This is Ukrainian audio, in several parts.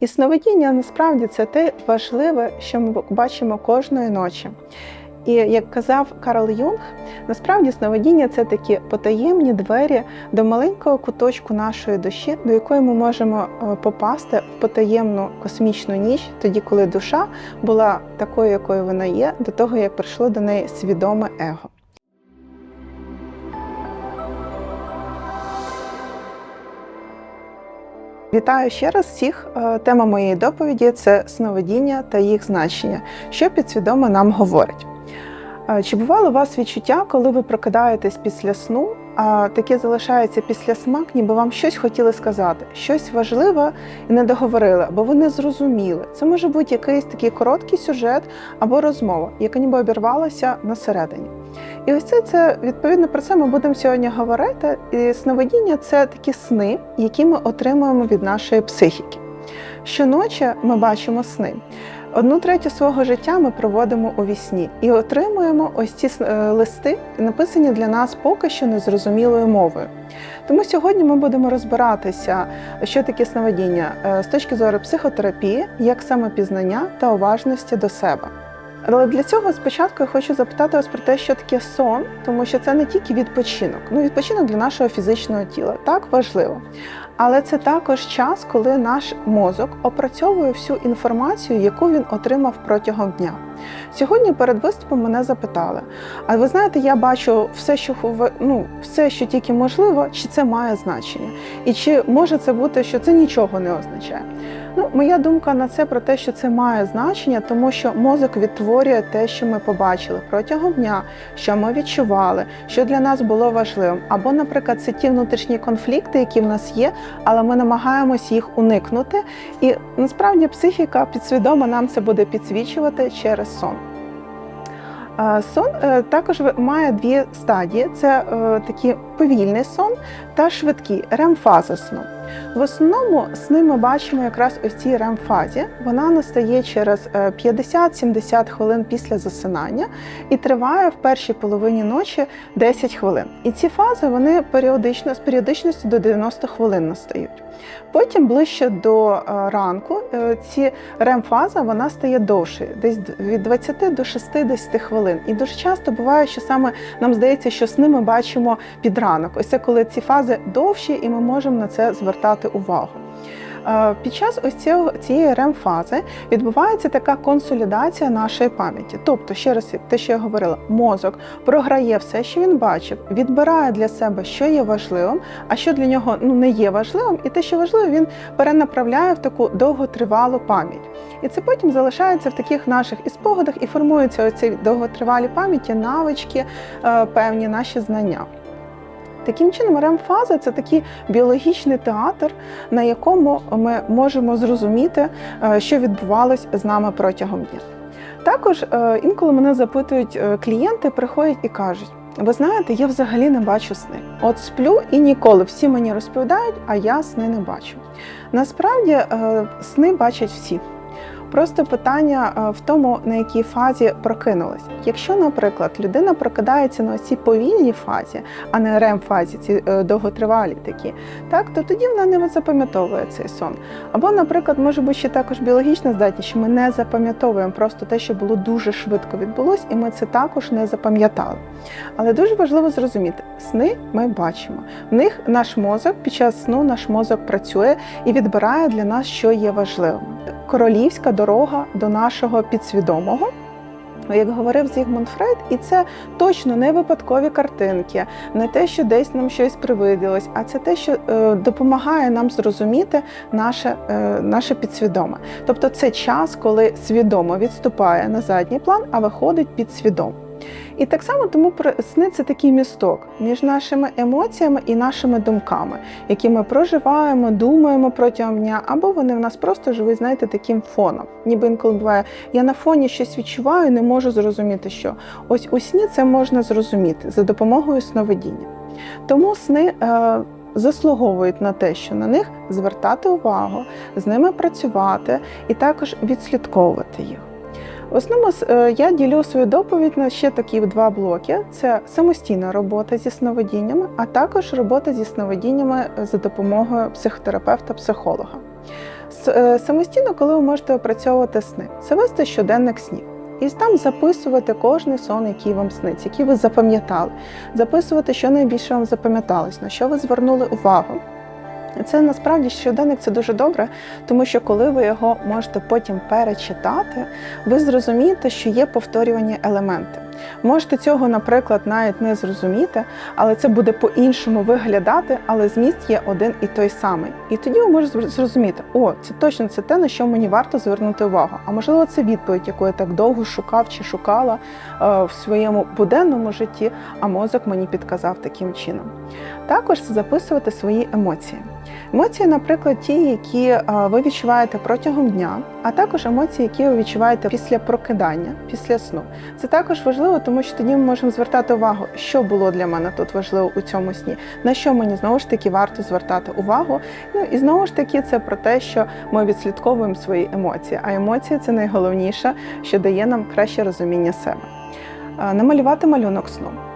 І сновидіння насправді це те важливе, що ми бачимо кожної ночі. І як казав Карл Юнг, насправді сновидіння це такі потаємні двері до маленького куточку нашої душі, до якої ми можемо е, попасти в потаємну космічну ніч, тоді, коли душа була такою, якою вона є, до того як прийшло до неї свідоме его. Вітаю ще раз всіх. Е, Тема моєї доповіді це сновидіння та їх значення, що підсвідомо нам говорить. Е, Чи бувало у вас відчуття, коли ви прокидаєтесь після сну, таке залишається після смак, ніби вам щось хотіли сказати, щось важливе і не договорили, або ви не зрозуміли. Це може бути якийсь такий короткий сюжет або розмова, яка ніби обірвалася на середині. І ось це, це відповідно про це ми будемо сьогодні говорити. І сновидіння це такі сни, які ми отримуємо від нашої психіки. Щоночі ми бачимо сни. Одну третю свого життя ми проводимо у вісні і отримуємо ось ці е, листи, написані для нас поки що незрозумілою мовою. Тому сьогодні ми будемо розбиратися, що таке сновидіння е, з точки зору психотерапії, як самопізнання та уважності до себе. Але для цього спочатку я хочу запитати вас про те, що таке сон, тому що це не тільки відпочинок. Ну, відпочинок для нашого фізичного тіла так важливо. Але це також час, коли наш мозок опрацьовує всю інформацію, яку він отримав протягом дня. Сьогодні перед виступом мене запитали: а ви знаєте, я бачу все, що ну, все, що тільки можливо, чи це має значення? І чи може це бути, що це нічого не означає? Ну, моя думка на це про те, що це має значення, тому що мозок відтворює те, що ми побачили протягом дня, що ми відчували, що для нас було важливим. Або, наприклад, це ті внутрішні конфлікти, які в нас є, але ми намагаємось їх уникнути. І насправді психіка підсвідомо нам це буде підсвічувати через сон. Е, Сон е, також має дві стадії: це е, такий повільний сон та швидкий рем-фаза сну. В основному сни ми бачимо якраз ось цій рем-фазі. Вона настає через е, 50-70 хвилин після засинання і триває в першій половині ночі 10 хвилин. І ці фази вони періодично з періодичністю до 90 хвилин настають. Потім ближче до е, ранку е, ці рем-фаза вона стає довшою, десь від 20 до 60 хвилин. І дуже часто буває, що саме нам здається, що сни ми бачимо під ранок. Ось це коли ці фази довші, і ми можемо на це звертати увагу. Е, Під час ось цієї рем-фази відбувається така консолідація нашої пам'яті. Тобто, ще раз те, що я говорила, мозок програє все, що він бачив, відбирає для себе, що є важливим, а що для нього ну не є важливим, і те, що важливо, він перенаправляє в таку довготривалу пам'ять. І це потім залишається в таких наших і спогадах, і формуються оці довготривалі пам'яті, навички, е, певні наші знання. Таким чином, РЕМ-фаза це такий біологічний театр, на якому ми можемо зрозуміти, е, що відбувалось з нами протягом дня. Також е, інколи мене запитують е, клієнти, приходять і кажуть: ви знаєте, я взагалі не бачу сни. От сплю і ніколи всі мені розповідають, а я сни не бачу. Насправді сни бачать всі. Просто питання е, в тому, на якій фазі прокинулась. Якщо, наприклад, людина прокидається на цій повільній фазі, а не рем-фазі, ці е, довготривалі такі, так то тоді вона не запам'ятовує цей сон. Або, наприклад, може бути ще також біологічна здатність, що ми не запам'ятовуємо просто те, що було дуже швидко відбулось, і ми це також не запам'ятали. Але дуже важливо зрозуміти, сни ми бачимо. В них наш мозок під час сну наш мозок працює і відбирає для нас, що є важливим. Королівська дорога до нашого підсвідомого. Як говорив Зігмунд Фрейд, і це точно не випадкові картинки, не те, що десь нам щось привиділось, а це те, що е, допомагає нам зрозуміти наше, е, наше підсвідоме. Тобто це час, коли свідомо відступає на задній план, а виходить підсвідомо. І так само тому сни це такий місток між нашими емоціями і нашими думками, які ми проживаємо, думаємо протягом дня, або вони в нас просто живуть, знаєте, таким фоном. Ніби інколи буває, я на фоні щось відчуваю, не можу зрозуміти, що ось у сні це можна зрозуміти за допомогою сновидіння. Тому сни. Е, Заслуговують на те, що на них звертати увагу, з ними працювати і також відслідковувати їх. В основному е, я ділю свою доповідь на ще такі два блоки: це самостійна робота зі сновидіннями, а також робота зі сновидіннями за допомогою психотерапевта-психолога. Е, Самостійно, коли ви можете опрацьовувати сни, це вести щоденник снів. І там записувати кожний сон, який вам сниться, який ви запам'ятали, записувати, що найбільше вам запам'яталось, на що ви звернули увагу. Це насправді щоденник це дуже добре, тому що коли ви його можете потім перечитати, ви зрозумієте, що є повторювані елементи. Можете цього, наприклад, навіть не зрозуміти, але це буде по-іншому виглядати, але зміст є один і той самий. І тоді ви можете зрозуміти, о, це точно це те, на що мені варто звернути увагу. А можливо, це відповідь, яку я так довго шукав чи шукала е, в своєму буденному житті, а мозок мені підказав таким чином. Також записувати свої емоції. Емоції, наприклад, ті, які ви відчуваєте протягом дня, а також емоції, які ви відчуваєте після прокидання, після сну. Це також важливо, тому що тоді ми можемо звертати увагу, що було для мене тут важливо у цьому сні, на що мені знову ж таки варто звертати увагу. Ну і знову ж таки, це про те, що ми відслідковуємо свої емоції. А емоції це найголовніше, що дає нам краще розуміння себе. Намалювати малюнок сну.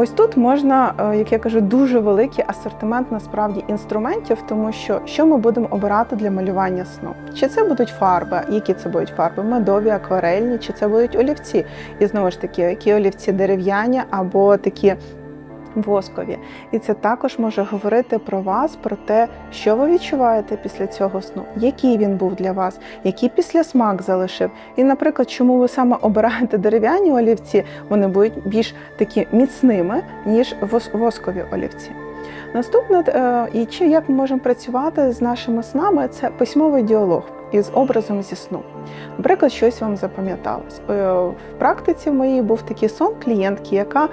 Ось тут можна, е, як я кажу, дуже великий асортимент насправді інструментів, тому що що ми будемо обирати для малювання сну? Чи це будуть фарби? Які це будуть фарби? Медові, акварельні, чи це будуть олівці? І знову ж таки, які олівці дерев'яні або такі воскові. І це також може говорити про вас, про те, що ви відчуваєте після цього сну, який він був для вас, який післясмак залишив. І, наприклад, чому ви саме обираєте дерев'яні олівці, вони будуть більш такі міцними, ніж воскові олівці. Наступне, е, і чи як ми можемо працювати з нашими снами, це письмовий діалог із образом зі сну. Наприклад, щось вам запам'яталось. Е, В практиці моїй був такий сон клієнтки, яка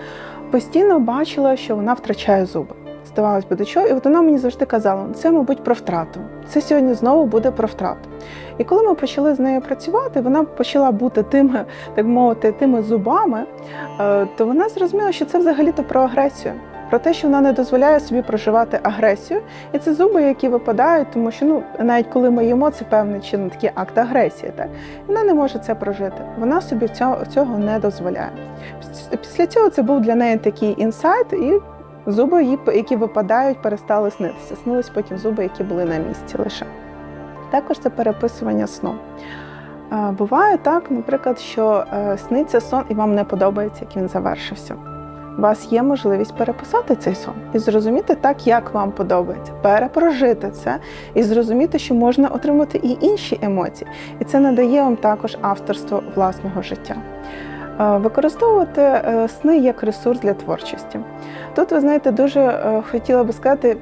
постійно бачила, що вона втрачає зуби. Здавалось би, до чого, і от вона мені завжди казала: «Ну, це, мабуть, про втрату. Це сьогодні знову буде про втрату. І коли ми почали з нею працювати, вона почала бути тими, так мовити, тими зубами, е, то вона зрозуміла, що це взагалі-то про агресію. Про те, що вона не дозволяє собі проживати агресію, і це зуби, які випадають, тому що ну навіть коли ми їмо, це певний чином такий акт агресії, так вона не може це прожити. Вона собі цього, цього не дозволяє. Після цього це був для неї такий інсайт, і зуби, які випадають, перестали снитися. Снились потім зуби, які були на місці лише. Також це переписування сну. Буває так, наприклад, що е, сниться сон і вам не подобається, як він завершився. Вас є можливість переписати цей сон і зрозуміти так, як вам подобається, перепрожити це і зрозуміти, що можна отримати і інші емоції. І це надає вам також авторство власного життя. Е, Використовувати е, сни як ресурс для творчості. Тут, ви знаєте, дуже е, хотіла би сказати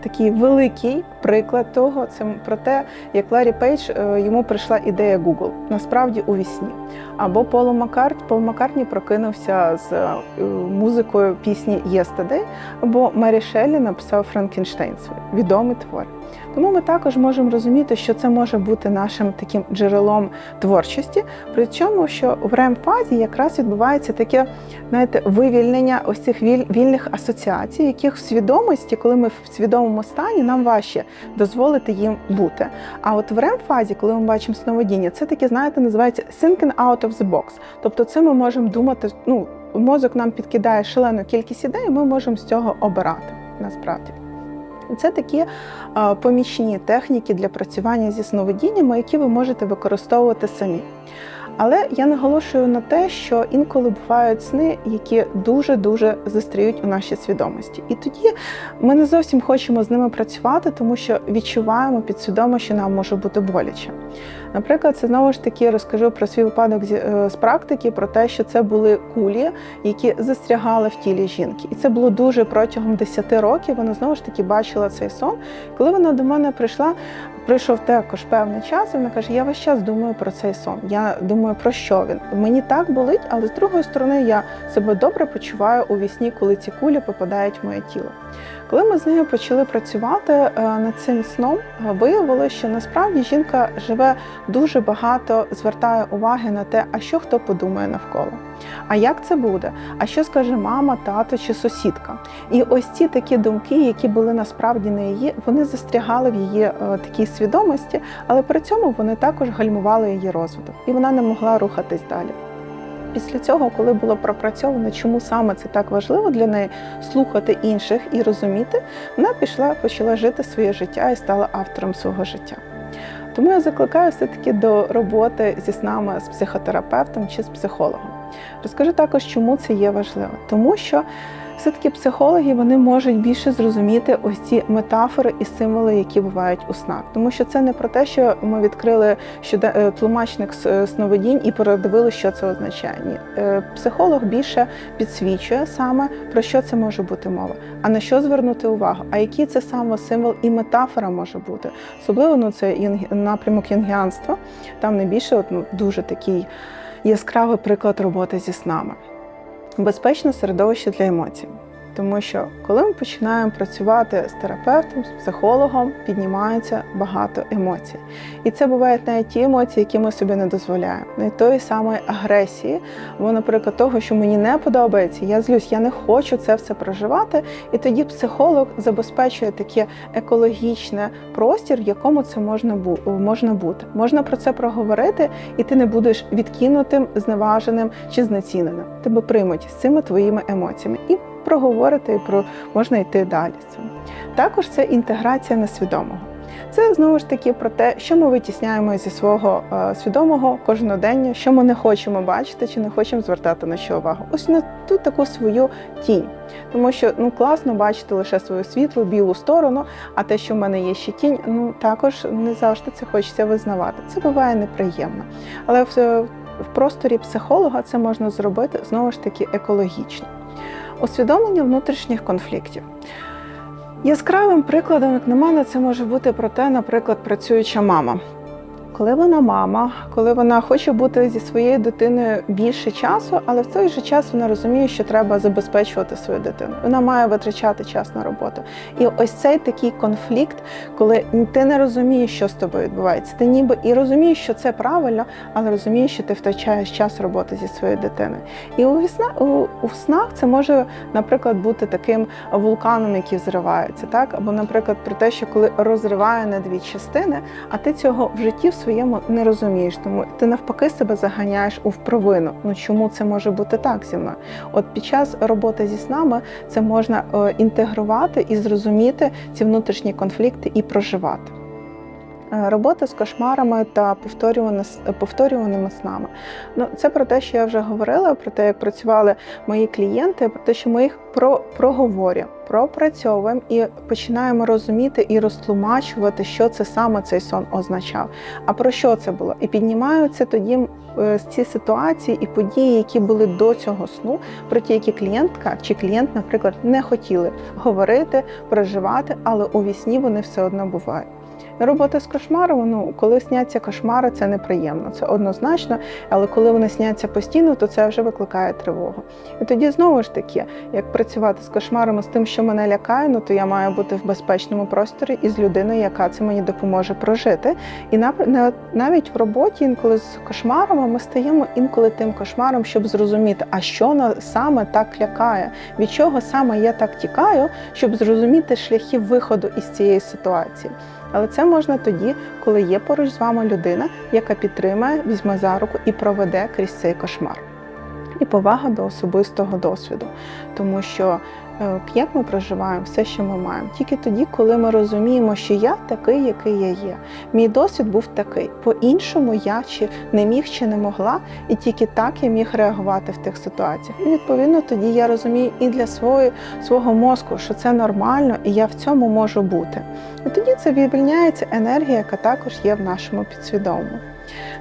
такий великий приклад того, це про те, як Ларі Пейдж е, йому прийшла ідея Google, насправді у вісні. Або Поло Маккарт, Пол Маккартні прокинувся з е, музикою пісні Yesterday, або Мері Шеллі написав Франкенштейн свій відомий твор. Тому ми також можемо розуміти, що це може бути нашим таким джерелом творчості. Причому, що в рем-фазі якраз відбувається таке, знаєте, вивільнення ось цих вільних асоціацій, яких в свідомості, коли ми в свідомому стані, нам важче дозволити їм бути. А от в рем-фазі, коли ми бачимо сновидіння, це таке, знаєте, називається thinking out of the box. Тобто, це ми можемо думати, ну, мозок нам підкидає шалену кількість ідей, і ми можемо з цього обирати насправді. Це такі е, помічні техніки для працювання зі сновидіннями, які ви можете використовувати самі. Але я наголошую на те, що інколи бувають сни, які дуже-дуже застряють у нашій свідомості. І тоді ми не зовсім хочемо з ними працювати, тому що відчуваємо підсвідомо, що нам може бути боляче. Наприклад, це знову ж таки розкажу про свій випадок е, з практики, про те, що це були кулі, які застрягали в тілі жінки. І це було дуже протягом 10 років. Вона знову ж таки бачила цей сон. Коли вона до мене прийшла, пройшов також певний час, і вона каже: Я весь час думаю про цей сон. Я думаю, про що він. Мені так болить, але з другої сторони я себе добре почуваю у вісні, коли ці кулі попадають в моє тіло. Коли ми з нею почали працювати е, над цим сном, е, виявилося, що насправді жінка живе дуже багато, звертає уваги на те, а що хто подумає навколо. А як це буде? А що скаже мама, тато чи сусідка? І ось ці такі думки, які були насправді не її, вони застрягали в її е, такій свідомості, але при цьому вони також гальмували її розвиток, і вона не могла рухатись далі. Після цього, коли було пропрацьовано, чому саме це так важливо для неї слухати інших і розуміти, вона пішла, почала жити своє життя і стала автором свого життя. Тому я закликаю все-таки до роботи зі снами з психотерапевтом чи з психологом. Розкажу також, чому це є важливо, тому що все-таки психологи вони можуть більше зрозуміти ось ці метафори і символи, які бувають у снах. Тому що це не про те, що ми відкрили е, тлумачник е, сновидінь і передивили, що це означає. Ні, Е, психолог більше підсвічує саме про що це може бути мова, а на що звернути увагу, а який це саме символ і метафора може бути. Особливо ну, це напрямок янгіанства. Там найбільше от, ну, дуже такий яскравий приклад роботи зі снами. Безпечне середовище для емоцій. Тому що коли ми починаємо працювати з терапевтом, з психологом, піднімається багато емоцій. І це бувають навіть ті емоції, які ми собі не дозволяємо. Навіть тої самої агресії, або, наприклад, того, що мені не подобається, я злюсь, я не хочу це все проживати. І тоді психолог забезпечує таке екологічне простір, в якому це можна можна бути. Можна про це проговорити, і ти не будеш відкинутим, зневаженим чи знеціненим. Тебе приймуть з цими твоїми емоціями і проговорити, і про можна йти далі цим. Також це інтеграція несвідомого. Це знову ж таки про те, що ми витісняємо зі свого е, свідомого кожнодення, що ми не хочемо бачити чи не хочемо звертати на що увагу. Ось на ту таку свою тінь. Тому що ну класно бачити лише свою світлу, білу сторону, а те, що в мене є ще тінь, ну також не завжди це хочеться визнавати. Це буває неприємно. Але в, в просторі психолога це можна зробити знову ж таки екологічно. Усвідомлення внутрішніх конфліктів. Яскравим прикладом, як на мене, це може бути про те, наприклад, працююча мама. Коли вона мама, коли вона хоче бути зі своєю дитиною більше часу, але в той же час вона розуміє, що треба забезпечувати свою дитину. Вона має витрачати час на роботу. І ось цей такий конфлікт, коли ти не розумієш, що з тобою відбувається. Ти ніби і розумієш, що це правильно, але розумієш, що ти втрачаєш час роботи зі своєю дитиною. І у, вісна, у, снах це може, наприклад, бути таким вулканом, який взривається, так або, наприклад, про те, що коли розриває на дві частини, а ти цього в житті своєму не розумієш, тому ти навпаки себе заганяєш у впровину. Ну чому це може бути так зі мною? От під час роботи зі снами це можна е, інтегрувати і зрозуміти ці внутрішні конфлікти і проживати. Е, Робота з кошмарами та повторюваними снами. Ну, це про те, що я вже говорила, про те, як працювали мої клієнти, про те, що ми їх про, проговорюємо, пропрацьовуємо і починаємо розуміти і розтлумачувати, що це саме цей сон означав. А про що це було? І піднімаються тоді е, ці ситуації і події, які були до цього сну, про ті, які клієнтка чи клієнт, наприклад, не хотіли говорити, проживати, але у вісні вони все одно бувають. Робота з кошмаром, ну коли сняться кошмари, це неприємно, це однозначно. Але коли вони сняться постійно, то це вже викликає тривогу. І тоді знову ж таки, як працювати з кошмарами, з тим, що мене лякає, ну то я маю бути в безпечному просторі із людиною, яка це мені допоможе прожити. І навіть в роботі інколи з кошмарами ми стаємо інколи тим кошмаром, щоб зрозуміти, а що саме так лякає, від чого саме я так тікаю, щоб зрозуміти шляхи виходу із цієї ситуації. Але це можна тоді, коли є поруч з вами людина, яка підтримає, візьме за руку і проведе крізь цей кошмар. І повага до особистого досвіду, тому що як ми проживаємо все, що ми маємо, тільки тоді, коли ми розуміємо, що я такий, який я є. Мій досвід був такий. По-іншому я чи не міг, чи не могла, і тільки так я міг реагувати в тих ситуаціях. І відповідно тоді я розумію і для свого, свого мозку, що це нормально, і я в цьому можу бути. І тоді це вивільняється енергія, яка також є в нашому підсвідомому.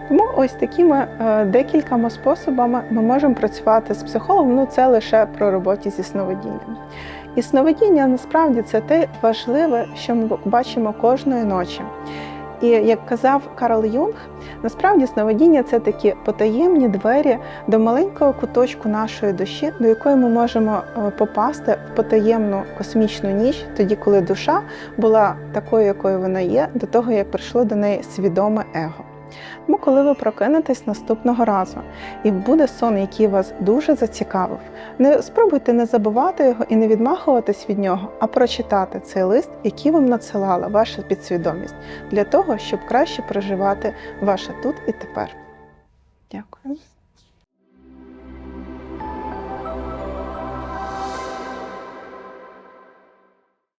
Тому ось такими е, декількома способами ми можемо працювати з психологом. Ну це лише про роботі зі сновидінням. І сновидіння насправді це те важливе, що ми бачимо кожної ночі. І як казав Карл Юнг, насправді сновидіння це такі потаємні двері до маленького куточку нашої душі, до якої ми можемо е, попасти в потаємну космічну ніч, тоді, коли душа була такою, якою вона є, до того як прийшло до неї свідоме его. Тому, коли ви прокинетесь наступного разу і буде сон, який вас дуже зацікавив, не спробуйте не забувати його і не відмахуватись від нього, а прочитати цей лист, який вам надсилала ваша підсвідомість, для того, щоб краще проживати ваше тут і тепер. Дякую.